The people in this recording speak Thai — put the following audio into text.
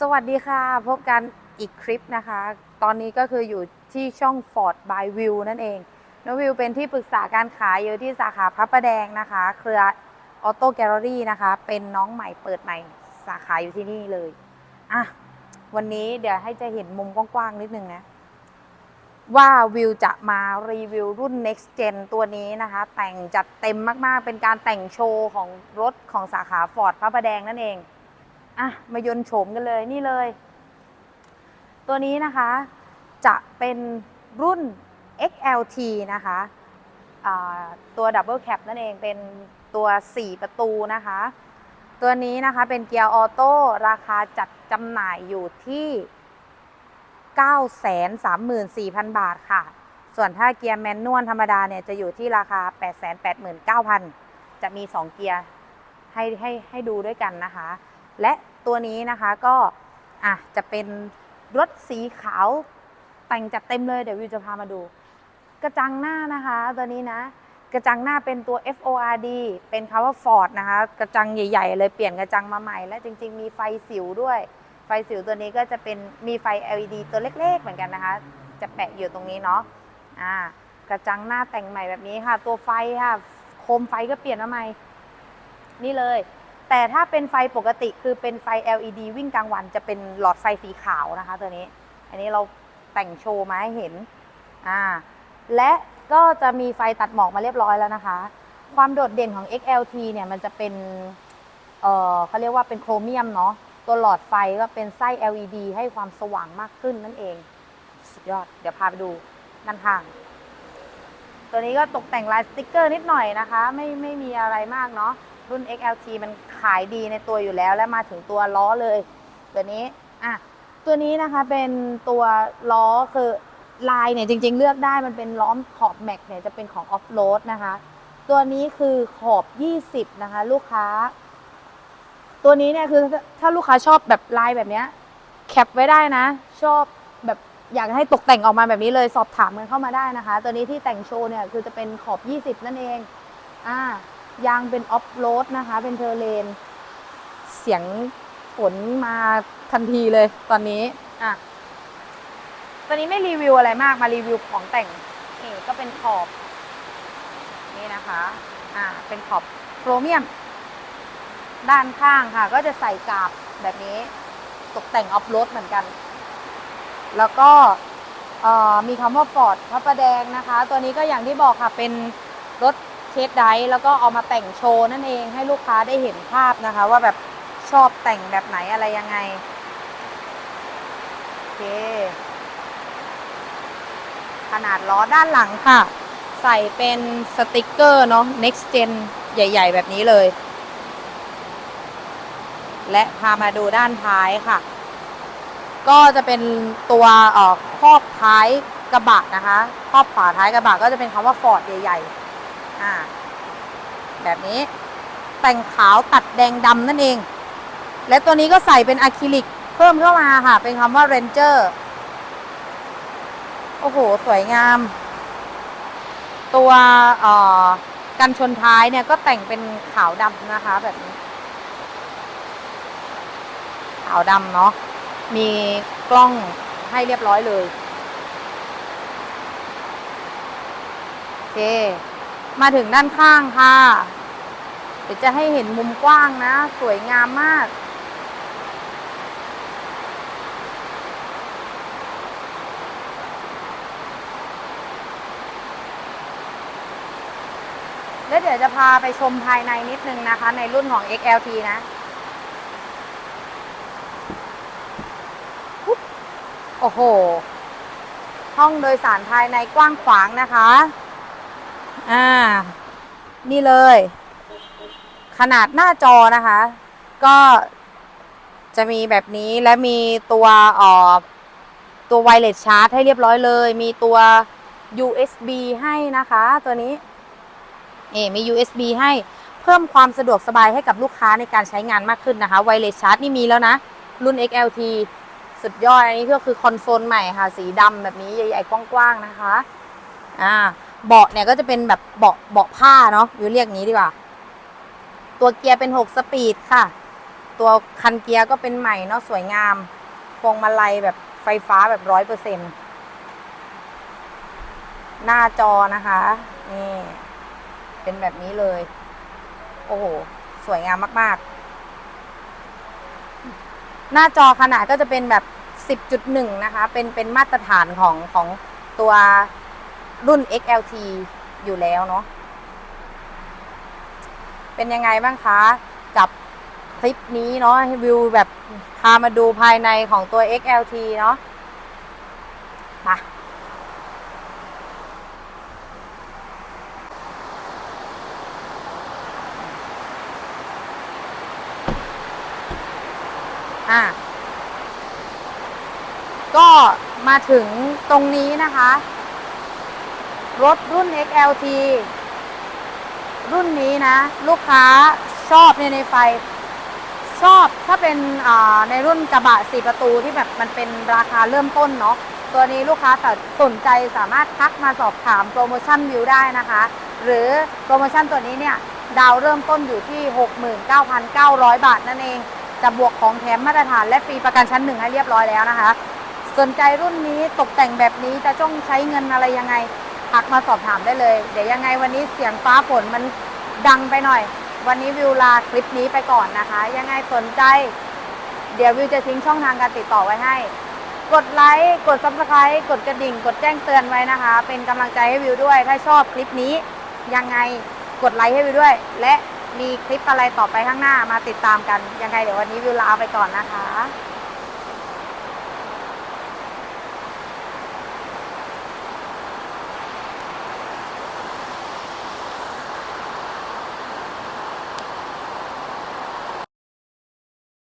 สวัสดีค่ะ พบกันอีกคลิปนะคะ ตอนนี้ก็คืออยู่ที่ช่อง Ford by View นั่นเองน้องวิวเป็นที่ปรึกษาการขายอยู่ที่สาขาพระประแดงนะคะ เครือออโต้แกลเลอรี่นะคะ เป็นน้องใหม่เปิดใหม่สาขาอยู่ที่นี่เลยอะวันนี้เดี๋ยวให้จะเห็นมุมกว้างๆนิดนึงนะ ว่าวิวจะมารีวิวรุ่น next gen ตัวนี้นะคะ แต่งจัดเต็มมากๆเป็นการแต่งโชว์ของรถของสาขา Ford พระประแดงนั่นเอง อะ มายนโฉมกันเลยนี่เลย ตัวนี้นะคะจะเป็นรุ่น XLT นะคะตัว Double Cab นั่นเองเป็นตัว 4 ประตูนะคะ ตัวนี้นะคะเป็นเกียร์ออโต้ราคาจัดจำหน่ายอยู่ที่ 934,000 บาทค่ะ ส่วนถ้าเกียร์แมนนวลธรรมดาเนี่ยจะอยู่ที่ราคา 889,000 จะมี 2 เกียร์ให้ให้ให้ดูด้วยกันนะคะ และตัวนี้นะคะก็อะจะเป็นรถสีขาวแต่งจัดเต็มเลยเดี๋ยววิวจะพามาดู กระจังหน้านะคะตัวนี้นะ กระจังหน้าเป็นตัว FORD เป็นคำว่า Ford นะคะ กระจังใหญ่ ๆ เลยเปลี่ยนกระจังมาใหม่ และจริง ๆ มีไฟสิวด้วย ไฟสิวตัวนี้ก็จะเป็นมีไฟ LED ตัวเล็ก ๆ เหมือนกันนะคะ จะแปะอยู่ตรงนี้เนาะอ่ากระจังหน้าแต่งใหม่แบบนี้ค่ะ ตัวไฟค่ะ โคมไฟก็เปลี่ยนมาใหม่ นี่เลย แต่ถ้าเป็นไฟปกติคือเป็นไฟ LED วิ่งกลางวันจะเป็นหลอดไฟสีขาวนะคะตัวนี้ อันนี้เราแต่งโชว์มาให้เห็นอ่าและก็จะมีไฟตัดหมอกมาเรียบร้อยแล้วนะคะ ความโดดเด่นของ XLT เนี่ยมันจะเป็นเออเขาเรียกว่าเป็นโครเมียมเนาะตัวหลอดไฟก็เป็นไส้ LED ให้ความสว่างมากขึ้นนั่นเอง สุดยอด เดี๋ยวพาไปดูด้านข้าง ตัวนี้ก็ตกแต่งลายสติกเกอร์นิดหน่อยนะคะ ไม่ไม่มีอะไรมากเนาะรุ่น XLT มันขายดีในตัวอยู่แล้ว และมาถึงตัวล้อเลยตัวนี้อะตัวนี้นะคะเป็นตัวล้อคือลายเนี่ยจริง ๆ เลือกได้มันเป็นล้อมขอบแม็กเนี่ยจะเป็นของออฟโรดนะคะ ตัวนี้คือขอบ 20 นะคะ ลูกค้า ตัวนี้เนี่ยคือถ้าลูกค้าชอบแบบลายแบบเนี้ยแคปไว้ได้นะ ชอบแบบ อยากให้ตกแต่งออกมาแบบนี้เลยสอบถามกันเข้ามาได้นะคะ ตัวนี้ที่แต่งโชว์เนี่ยคือจะเป็นขอบ 20 นั่นเองอ่ายางเป็นออฟโรดนะคะ เป็นเทอร์เลน เสียงฝนมาทันทีเลยตอนนี้อะตอนนี้ไม่รีวิวอะไรมากมารีวิวของแต่งนี่ก็เป็นขอบ นี่นะคะอ่าเป็นขอบโครเมียม ด้านข้างค่ะ ก็จะใส่กาบแบบนี้ ตกแต่งออฟโรดเหมือนกัน แล้วก็มีคำว่าฟอร์ดพระประแดงนะคะ ตัวนี้ก็อย่างที่บอกค่ะเป็นรถเทสไดแล้วก็เอามาแต่งโชว์นั่นเองให้ลูกค้าได้เห็นภาพนะคะ ว่าแบบชอบแต่งแบบไหนอะไรยังไงโอเคขนาดล้อด้านหลังค่ะ ใส่เป็นสติกเกอร์เนาะ next gen ใหญ่ ๆ แบบนี้เลย และพามาดูด้านท้ายค่ะ ก็จะเป็นตัวครอบท้ายกระบะนะคะครอบฝาท้ายกระบะก็จะเป็นคำว่าฟอร์ดใหญ่ๆอ่าแบบนี้แต่งขาวตัดแดงดำนั่นเอง และตัวนี้ก็ใส่เป็นอะคริลิกเพิ่มเข้ามาค่ะ เป็นคำว่า Ranger โอ้โห สวยงาม ตัวกันชนท้ายเนี่ยก็แต่งเป็นขาวดำนะคะแบบนี้ ขาวดำเนาะ มีกล้องให้เรียบร้อยเลยโอเค มาถึงด้านข้างค่ะ เดี๋ยวจะให้เห็นมุมกว้างนะ สวยงามมาก แล้วเดี๋ยวจะพาไปชมภายในนิดนึงนะคะ ในรุ่นของ XLT นะปุ๊บ โอ้โห ห้องโดยสารภายในกว้างขวางนะคะ อ่า นี่เลย ขนาดหน้าจอนะคะ ก็จะมีแบบนี้และมีตัวอ่อตัวไวเลสชาร์จให้เรียบร้อยเลย มีตัว USB ให้นะคะตัวนี้เอมี USB ให้เพิ่มความสะดวกสบายให้กับลูกค้าในการใช้งานมากขึ้นนะคะไวเลสชาร์จนี่มีแล้วนะ รุ่น XLT สุดยอด อันนี้ก็คือคอนโซลใหม่ค่ะ สีดำแบบนี้ใหญ่ๆกว้างๆนะคะ อ่า เบาะเนี่ยก็จะเป็นแบบเบาะเบาะผ้าเนาะอยู่เรียกงี้ดีกว่า ตัวเกียร์เป็น 6 สปีดค่ะ ตัวคันเกียร์ก็เป็นใหม่เนาะสวยงามพวงมาลัยแบบไฟฟ้าแบบร้อยเปอร์เซ็นหน้าจอนะคะ นี่ เป็นแบบนี้เลย โอ้โห สวยงามมาก ๆ หน้าจอขนาดก็จะเป็นแบบ 10.1 นะคะ เป็นเป็นมาตรฐานของของตัวรุ่น XLT อยู่แล้วเนาะ เป็นยังไงบ้างคะกับคลิปนี้เนาะวิวแบบพามาดูภายในของตัว XLT เนาะมา อะก็มาถึงตรงนี้นะคะ รถรุ่น XLT รุ่นนี้นะ ลูกค้าชอบในในไฟ ชอบถ้าเป็นอ่าในรุ่นกระบะสี่ประตูที่แบบมันเป็นราคาเริ่มต้นเนาะตัวนี้ลูกค้าสนใจสามารถทักมาสอบถามโปรโมชั่นวิวได้นะคะ หรือโปรโมชั่นตัวนี้เนี่ย ดาวเริ่มต้นอยู่ที่ 69,900 บาทนั่นเอง จะบวกของแถมมาตรฐานและฟรีประกันชั้นหนึ่งให้เรียบร้อยแล้วนะคะ สนใจรุ่นนี้ตกแต่งแบบนี้จะต้องใช้เงินอะไรยังไงทักมาสอบถามได้เลย เดี๋ยวยังไงวันนี้เสียงฟ้าฝนมันดังไปหน่อย วันนี้วิวลาคลิปนี้ไปก่อนนะคะ ยังไงสนใจ เดี๋ยววิวจะทิ้งช่องทางการติดต่อไว้ให้ กดไลค์กด subscribe กดกระดิ่ง กดแจ้งเตือนไว้นะคะ เป็นกำลังใจให้วิวด้วย ถ้าชอบคลิปนี้ยังไงกดไลค์ให้วิวด้วย และ มีคลิปอะไรต่อไปข้างหน้ามาติดตามกัน ยังไงเดี๋ยววันนี้วิวลาไปก่อนนะคะ